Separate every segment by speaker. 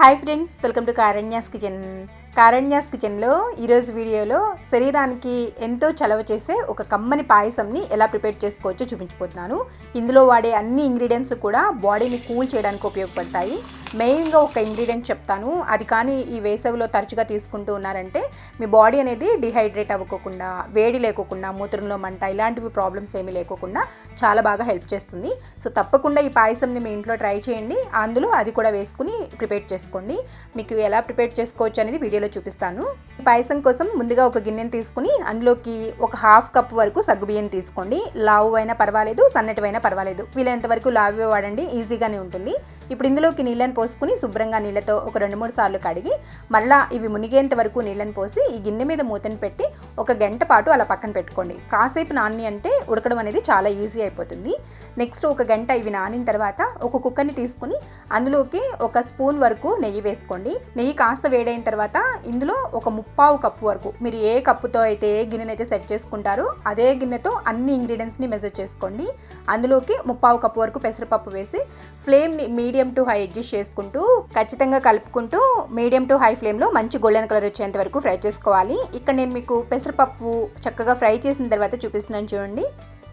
Speaker 1: Hi friends welcome to Karanya's kitchen Karanya's కిచెన్లో ఈరోజు వీడియోలో శరీరానికి ఎంతో చలవ చేసే ఒక కమ్మని పాయసంని ఎలా ప్రిపేర్ చేసుకోవచ్చో చూపించిపోతున్నాను ఇందులో వాడే అన్ని ఇంగ్రీడియంట్స్ కూడా బాడీని కూల్ చేయడానికి ఉపయోగపడతాయి. మెయిన్గా ఒక ఇంగ్రీడియంట్ చెప్తాను. అది కానీ ఈ వేసవిలో తరచుగా తీసుకుంటూ ఉన్నారంటే మీ బాడీ అనేది డిహైడ్రేట్ అవ్వకోకుండా వేడి లేకోకుండా మూత్రంలో మంట ఇలాంటివి ప్రాబ్లమ్స్ ఏమీ లేకోకుండా చాలా బాగా హెల్ప్ చేస్తుంది. సో తప్పకుండా ఈ పాయసంని మీ ఇంట్లో ట్రై చేయండి. అందులో అది కూడా వేసుకుని ప్రిపేర్ చేసుకోండి. మీకు ఎలా ప్రిపేర్ చేసుకోవచ్చు అనేది వీడియో వీడియోలో చూపిస్తాను. పాయసం కోసం ముందుగా ఒక గిన్నెని తీసుకుని అందులోకి ఒక హాఫ్ కప్ వరకు సగ్గుబియ్యం తీసుకోండి. లావు అయినా పర్వాలేదు సన్నటివైనా పర్వాలేదు. వీలైనంత వరకు లావే వాడండి ఈజీగానే ఉంటుంది. ఇప్పుడు ఇందులోకి నీళ్ళని పోసుకుని శుభ్రంగా నీళ్ళతో ఒక రెండు మూడు సార్లు కడిగి మళ్ళా ఇవి మునిగేంత వరకు నీళ్ళని పోసి ఈ గిన్నె మీద మూతని పెట్టి ఒక గంట పాటు అలా పక్కన పెట్టుకోండి. కాసేపు నాని అంటే ఉడకడం అనేది చాలా ఈజీ అయిపోతుంది. నెక్స్ట్ ఒక గంట ఇవి నానిన తర్వాత ఒక కుక్కర్ని తీసుకుని అందులోకి ఒక స్పూన్ వరకు నెయ్యి వేసుకోండి. నెయ్యి కాస్త వేడైన తర్వాత ఇందులో ఒక ముప్పావు కప్పు వరకు మీరు ఏ కప్పుతో అయితే ఏ గిన్నెని అయితే సెట్ చేసుకుంటారో అదే గిన్నెతో అన్ని ఇంగ్రీడియంట్స్ని మెజర్ చేసుకోండి. అందులోకి ముప్పావు కప్పు వరకు పెసరపప్పు వేసి ఫ్లేమ్ని medium medium to high adjust చేసుకుంటూ ఖచ్చితంగా కలుపుకుంటూ మీడియం టు హై ఫ్లేమ్లో మంచి గోల్డెన్ కలర్ వచ్చేంత వరకు ఫ్రై చేసుకోవాలి. ఇక్కడ నేను మీకు పెసరపప్పు చక్కగా ఫ్రై చేసిన తర్వాత చూపిస్తున్నాను చూడండి.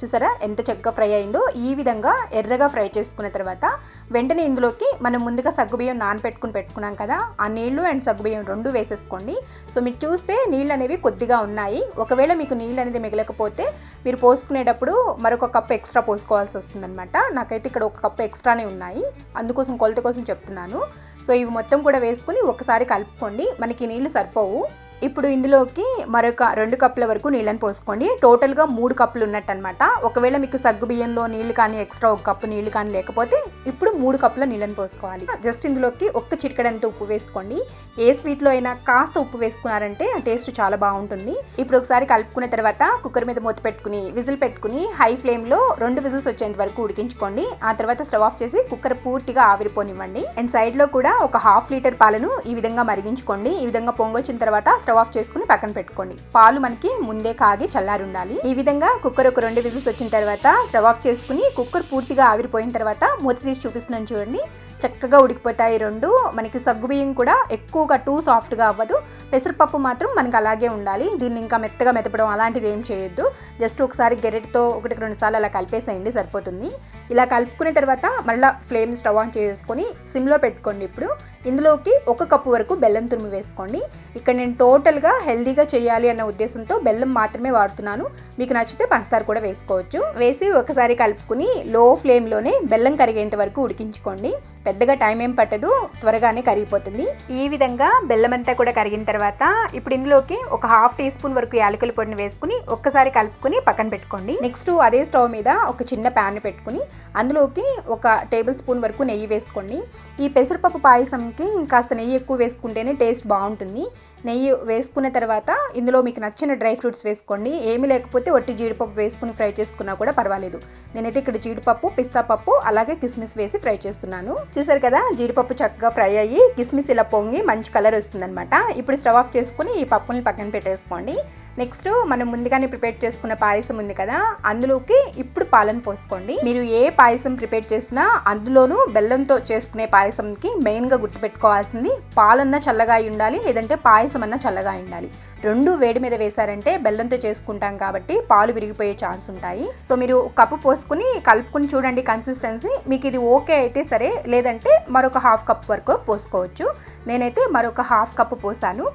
Speaker 1: చూసారా? ఎంత చక్కగా ఫ్రై అయిందో ఈ విధంగా ఎర్రగా ఫ్రై చేసుకున్న తర్వాత వెంటనే ఇందులోకి మనం ముందుగా సగ్గుబియ్యం నానపెట్టుకుని పెట్టుకున్నాం కదా ఆ నీళ్ళు అండ్ సగ్గుబియ్యం రెండు వేసేసుకోండి. సో మీరు చూస్తే నీళ్ళు అనేవి కొద్దిగా ఉన్నాయి. ఒకవేళ మీకు నీళ్ళు అనేది మిగలకపోతే మీరు పోసుకునేటప్పుడు మరొక కప్ ఎక్స్ట్రా పోసుకోవాల్సి వస్తుందన్నమాట. నాకైతే ఇక్కడ ఒక కప్ ఎక్స్ట్రానే ఉన్నాయి. అందుకోసం కొలత కోసం చెప్తున్నాను. సో ఇవి మొత్తం కూడా వేసుకుని ఒకసారి కలుపుకోండి. మనకి నీళ్ళు సరిపోవు. ఇప్పుడు ఇందులోకి మరొక రెండు కప్పుల వరకు నీళ్ళని పోసుకోండి. టోటల్గా మూడు కప్పులు ఉన్నట్టు అనమాట ఒకవేళ మీకు సగ్గు బియ్యంలో నీళ్ళు కానీ ఎక్స్ట్రా ఒక కప్పు నీళ్ళు కానీ లేకపోతే ఇప్పుడు మూడు కప్పుల నీళ్ళని పోసుకోవాలి. జస్ట్ ఇందులోకి ఒక్క చిటికడంత ఉప్పు వేసుకోండి. ఏ స్వీట్లో అయినా కాస్త ఉప్పు వేసుకున్నారంటే ఆ టేస్ట్ చాలా బాగుంటుంది. ఇప్పుడు ఒకసారి కలుపుకున్న తర్వాత కుక్కర్ మీద మూత పెట్టుకుని విజిల్ పెట్టుకుని హై ఫ్లేమ్లో రెండు విజిల్స్ వచ్చేంత వరకు ఉడికించుకోండి. ఆ తర్వాత స్టవ్ ఆఫ్ చేసి కుక్కర్ పూర్తిగా ఆవిరిపోనివ్వండి. అండ్ సైడ్లో కూడా ఒక హాఫ్ లీటర్ పాలను ఈ విధంగా మరిగించుకోండి. ఈ విధంగా పొంగొచ్చిన తర్వాత స్టవ్ ఆఫ్ చేసుకుని పక్కన పెట్టుకోండి. పాలు మనకి ముందే కాగి చల్లారి ఉండాలి ఈ విధంగా కుక్కర్ ఒక రెండు విజిల్స్ వచ్చిన తర్వాత స్టవ్ ఆఫ్ చేసుకుని కుక్కర్ పూర్తిగా ఆవిరిపోయిన తర్వాత మూత తీసి చూపిస్తున్నాను చూడండి. చక్కగా ఉడికిపోతాయి రెండు. మనకి సగ్గుబియ్యం కూడా ఎక్కువగా టూ సాఫ్ట్గా అవ్వదు. పెసరపప్పు మాత్రం మనకి అలాగే ఉండాలి. దీన్ని ఇంకా మెత్తగా మెత్తపడం అలాంటిది ఏం చేయొద్దు. జస్ట్ ఒకసారి గెరెట్తో ఒకటికి రెండు సార్లు అలా కలిపేసేయండి సరిపోతుంది. ఇలా కలుపుకున్న తర్వాత మళ్ళీ ఫ్లేమ్ స్టవ్ ఆన్ చేసుకొని సిమ్లో పెట్టుకోండి ఇప్పుడు. ఇందులోకి ఒక కప్పు వరకు బెల్లం తురుము వేసుకోండి. ఇక్కడ నేను టోటల్గా హెల్దీగా చేయాలి అన్న ఉద్దేశంతో బెల్లం మాత్రమే వాడుతున్నాను. మీకు నచ్చితే పంచదార కూడా వేసుకోవచ్చు. వేసి ఒకసారి కలుపుకుని లో ఫ్లేమ్లోనే బెల్లం కరిగేంత వరకు ఉడికించుకోండి. పెద్దగా టైం ఏం పట్టదు త్వరగానే కరిగిపోతుంది. ఈ విధంగా బెల్లం అంతా కూడా కరిగిన తర్వాత ఇప్పుడు ఇందులోకి ఒక హాఫ్ టీ స్పూన్ వరకు యాలకుల పొడిని వేసుకుని ఒక్కసారి కలుపుకుని పక్కన పెట్టుకోండి. నెక్స్ట్ అదే స్టవ్ మీద ఒక చిన్న ప్యాన్ పెట్టుకుని అందులోకి ఒక టేబుల్ స్పూన్ వరకు నెయ్యి వేసుకోండి. ఈ పెసరపప్పు పాయసంకి కాస్త నెయ్యి ఎక్కువ వేసుకుంటేనే టేస్ట్ బాగుంటుంది. నెయ్యి వేసుకున్న తర్వాత ఇందులో మీకు నచ్చిన డ్రై ఫ్రూట్స్ వేసుకోండి. ఏమీ లేకపోతే ఒట్టి జీడిపప్పు వేసుకుని ఫ్రై చేసుకున్నా కూడా పర్వాలేదు. నేనైతే ఇక్కడ జీడిపప్పు పిస్తా పప్పు అలాగే కిస్మిస్ వేసి ఫ్రై చేస్తున్నాను. చూసారు కదా జీడిపప్పు చక్కగా ఫ్రై అయ్యి కిస్మిస్ ఇలా పొంగి మంచి కలర్ వస్తుందన్నమాట. ఇప్పుడు స్టవ్ ఆఫ్ చేసుకుని ఈ పప్పుని పక్కన పెట్టేసుకోండి. నెక్స్ట్ మనం ముందుగానే ప్రిపేర్ చేసుకున్న పాయసం ఉంది కదా అందులోకి ఇప్పుడు పాలను పోసుకోండి. మీరు ఏ పాయసం ప్రిపేర్ చేసినా అందులోనూ బెల్లంతో చేసుకునే పాయసంకి మెయిన్గా గుర్తుపెట్టుకోవాల్సింది పాలన్నా చల్లగా అయి ఉండాలి లేదంటే పాయసం అన్నా చల్లగా ఉండాలి. రెండు వేడి మీద వేశారంటే బెల్లంతో చేసుకుంటాం కాబట్టి పాలు విరిగిపోయే ఛాన్స్ ఉంటాయి. సో మీరు కప్పు పోసుకుని కలుపుకుని చూడండి కన్సిస్టెన్సీ. మీకు ఇది ఓకే అయితే సరే లేదంటే మరొక హాఫ్ కప్ వరకు పోసుకోవచ్చు. నేనైతే మరొక హాఫ్ కప్పు పోసాను.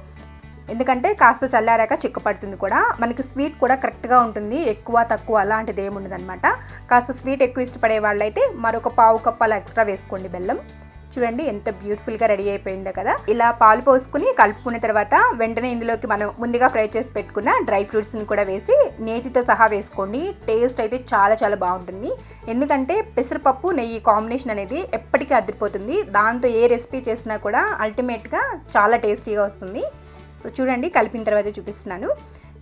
Speaker 1: ఎందుకంటే కాస్త చల్లారాక చిక్కపడుతుంది కూడా. మనకి స్వీట్ కూడా కరెక్ట్గా ఉంటుంది. ఎక్కువ తక్కువ అలాంటిది ఏమి ఉండదన్నమాట. కాస్త స్వీట్ ఎక్కువ ఇష్టపడే వాళ్ళైతే మరొక పావు కప్పు అలా ఎక్స్ట్రా వేసుకోండి బెల్లం. చూడండి ఎంత బ్యూటిఫుల్గా రెడీ అయిపోయిందో కదా. ఇలా పాలు పోసుకుని కలుపుకున్న తర్వాత వెంటనే ఇందులోకి మనం ముందుగా ఫ్రై చేసి పెట్టుకున్న డ్రై ఫ్రూట్స్ని కూడా వేసి నేతితో సహా వేసుకోండి. టేస్ట్ అయితే చాలా చాలా బాగుంటుంది. ఎందుకంటే పెసరపప్పు నెయ్యి కాంబినేషన్ అనేది ఎప్పటికీ అదిరిపోతుంది. దాంతో ఏ రెసిపీ చేసినా కూడా అల్టిమేట్గా చాలా టేస్టీగా వస్తుంది. సో చూడండి కలిపిన తర్వాత చూపిస్తున్నాను.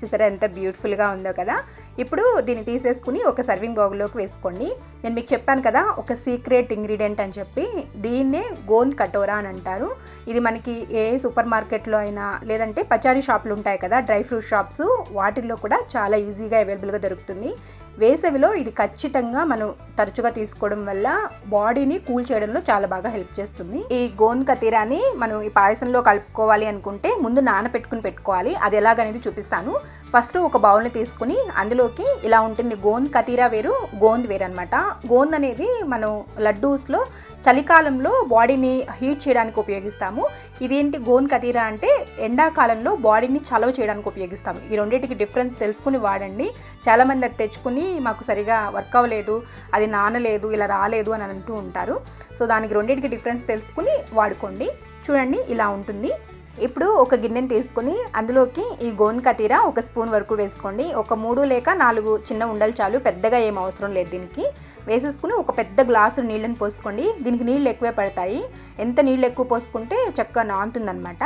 Speaker 1: చూసారా ఎంత బ్యూటిఫుల్గా ఉందో కదా? ఇప్పుడు దీన్ని తీసేసుకుని ఒక సర్వింగ్ బౌల్లోకి వేసుకోండి. నేను మీకు చెప్పాను కదా ఒక సీక్రెట్ ఇంగ్రీడియంట్ అని చెప్పి దీన్నే గోంద్ కటోరా అని అంటారు. ఇది మనకి ఏ సూపర్ మార్కెట్లో అయినా లేదంటే పచారీ షాపులు ఉంటాయి కదా డ్రై ఫ్రూట్ షాప్స్ వాటిల్లో కూడా చాలా ఈజీగా అవైలబుల్గా దొరుకుతుంది. వేసవిలో ఇది ఖచ్చితంగా మనం తరచుగా తీసుకోవడం వల్ల బాడీని కూల్ చేయడంలో చాలా బాగా హెల్ప్ చేస్తుంది. ఈ గోన్ కతీరాని మనం ఈ పాయసంలో కలుపుకోవాలి అనుకుంటే ముందు నానపెట్టుకుని పెట్టుకోవాలి. అది ఎలాగనేది చూపిస్తాను. ఫస్ట్ ఒక బౌల్ని తీసుకుని అందులోకి ఇలా ఉంటుంది గోంద్ కతీరా వేరు గోంద్ వేరు అనమాట గోంద్ అనేది మనం లడ్డూస్లో చలికాలంలో బాడీని హీట్ చేయడానికి ఉపయోగిస్తాము. ఇదేంటి గోంద్ కతీరా అంటే ఎండాకాలంలో బాడీని చలవ చేయడానికి ఉపయోగిస్తాము. ఈ రెండింటికి డిఫరెన్స్ తెలుసుకుని వాడండి. చాలామంది అది తెచ్చుకుని మాకు సరిగా వర్క్ అవ్వలేదు అది నానలేదు ఇలా రాలేదు అని అంటూ ఉంటారు. సో దానికి రెండింటికి డిఫరెన్స్ తెలుసుకుని వాడుకోండి. చూడండి ఇలా ఉంటుంది. ఇప్పుడు ఒక గిన్నెని తీసుకుని అందులోకి ఈ గోన్ కతీరా ఒక స్పూన్ వరకు వేసుకోండి. ఒక మూడు లేక నాలుగు చిన్న ఉండలు చాలు పెద్దగా ఏం అవసరం లేదు దీనికి. వేసేసుకుని ఒక పెద్ద గ్లాసు నీళ్ళని పోసుకోండి. దీనికి నీళ్ళు ఎక్కువే పడతాయి. ఎంత నీళ్ళు ఎక్కువ పోసుకుంటే చక్కగా నానుతుందనమాట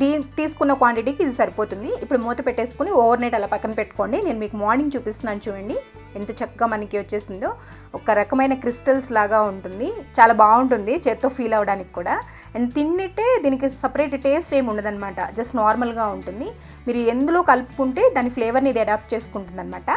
Speaker 1: దీ తీసుకున్న క్వాంటిటీకి ఇది సరిపోతుంది. ఇప్పుడు మూత పెట్టేసుకుని ఓవర్ నైట్ అలా పక్కన పెట్టుకోండి. నేను మీకు మార్నింగ్ చూపిస్తున్నాను చూడండి. ఎంత చక్కగా మనకి వచ్చేసిందో. ఒక రకమైన క్రిస్టల్స్ లాగా ఉంటుంది. చాలా బాగుంటుంది చేత్తో ఫీల్ అవ్వడానికి కూడా. అండ్ తిన్నట్టే దీనికి సపరేట్ టేస్ట్ ఏమి ఉండదన్నమాట. జస్ట్ నార్మల్గా ఉంటుంది. మీరు ఎందులో కలుపుకుంటే దాని ఫ్లేవర్ని ఇది అడాప్ట్ చేసుకుంటుంది అనమాట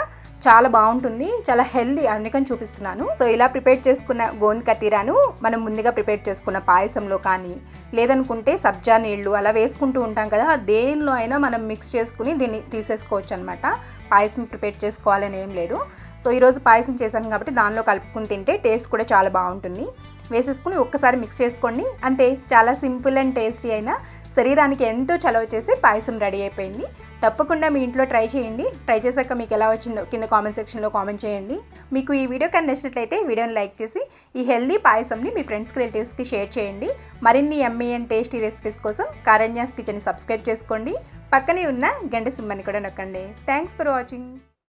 Speaker 1: చాలా బాగుంటుంది చాలా హెల్దీ అందుకని చూపిస్తున్నాను. సో ఇలా ప్రిపేర్ చేసుకున్న గోంద్ కతీరాను మనం ముందుగా ప్రిపేర్ చేసుకున్న పాయసంలో కానీ లేదనుకుంటే సబ్జా నీళ్ళు అలా వేసుకుంటూ ఉంటాం కదా దేనిలో అయినా మనం మిక్స్ చేసుకుని దీన్ని తీసేసుకోవచ్చు అనమాట పాయసం ప్రిపేర్ చేసుకోవాలని ఏం లేదు. సో ఈరోజు పాయసం చేశాను కాబట్టి దానిలో కలుపుకుని తింటే టేస్ట్ కూడా చాలా బాగుంటుంది. వేసేసుకుని ఒక్కసారి మిక్స్ చేసుకోండి. అంతే చాలా సింపుల్ అండ్ టేస్టీ అయినా శరీరానికి ఎంతో చలవ చేసి పాయసం రెడీ అయిపోయింది. తప్పకుండా మీ ఇంట్లో ట్రై చేయండి. ట్రై చేశాక మీకు ఎలా వచ్చిందో కింద కామెంట్ సెక్షన్లో కామెంట్ చేయండి. మీకు ఈ వీడియో కానీ నచ్చినట్లయితే వీడియోని లైక్ చేసి ఈ హెల్దీ పాయసంని మీ ఫ్రెండ్స్కి రిలేటివ్స్కి షేర్ చేయండి. మరిన్ని ఎమ్మీ అండ్ టేస్టీ రెసిపీస్ కోసం కారణ్యాస్ కిచెన్ని సబ్స్క్రైబ్ చేసుకోండి. పక్కనే ఉన్న గంట సింహాన్ని కూడా నొక్కండి. Thanks for watching.